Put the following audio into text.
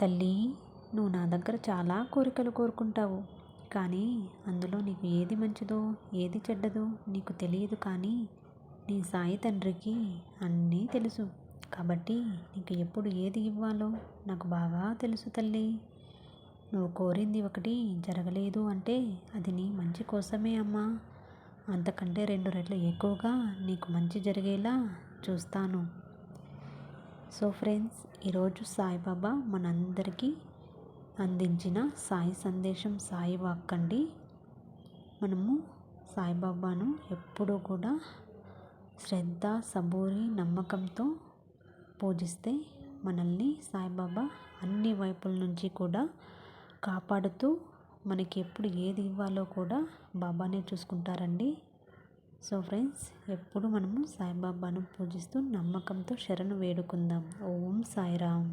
తల్లి నువ్వు నా దగ్గర చాలా కోరికలు కోరుకుంటావు. కానీ అందులో నీకు ఏది మంచిదో ఏది చెడ్డదో నీకు తెలియదు కానీ నీ సాయి తండ్రికి అన్నీ తెలుసు. కాబట్టి నీకు ఎప్పుడు ఏది ఇవ్వాలో నాకు బాగా తెలుసు తల్లి. నువ్వు కోరింది ఒకటి జరగలేదు అంటే అది నీ మంచి కోసమే అమ్మా. అంతకంటే రెండు రెట్లు ఎక్కువగా నీకు మంచి జరిగేలా చూస్తాను. సో ఫ్రెండ్స్ ఈరోజు సాయిబాబా మనందరికీ అందించిన సాయి సందేశం సాయి వాక్కండి. మనము సాయిబాబాను ఎప్పుడూ కూడా శ్రద్ధ సబూరి నమ్మకంతో పూజిస్తే మనల్ని సాయిబాబా అన్ని వైపుల నుంచి కూడా కాపాడుతూ మనకి ఎప్పుడు ఏది ఇవ్వాలో కూడా బాబానే చూసుకుంటారండి. సో ఫ్రెండ్స్ ఎప్పుడు మనము సాయిబాబాను పూజిస్తూ నమ్మకంతో శరణు వేడుకుందాం. ఓం సాయిరామ్.